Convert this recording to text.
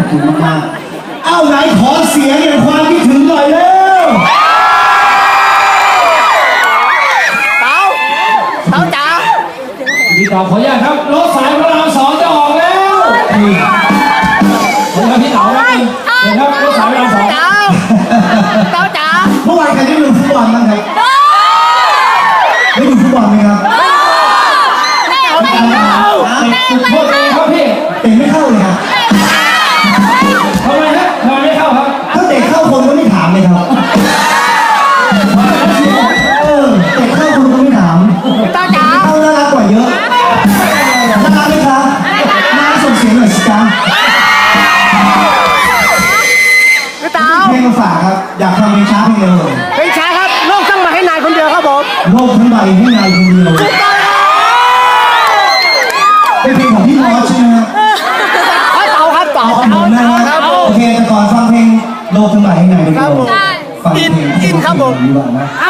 ฮะเอ้าไหนขอเสียงอย่างความคิดถึงหน่อยเร็วเต๋าเต๋าจ๋าพี่ต่อขออนุญาตครับ รถสายพระรามสองจะออกแล้วนี่ขออนุญาตพี่เต๋าครับเดี๋ยวครับรถสายพระรามสองเต๋าเต๋าจ๋าเมื่อวานใครได้ดูฟุตบอลบ้างครับได้ดูฟุตบอลไหมครับเอาเตะจุดโทษเอง อยากฟังเพลงช้าเพลงเร็วเลยเป็นชายครับโลกต้องมาให้นายคนเดียวครับผมโลกทั้งใบให้นายคนเดียวเป็นเพลงของพี่มอสใช่ไหมครับเต๋าครับเต๋าของผมนะฮะโอเคแต่ก่อนฟังเพลงโลกทั้งใบให้นายคนเดียวฟังเพลงอินอินครับผม ดีกว่านะอ่า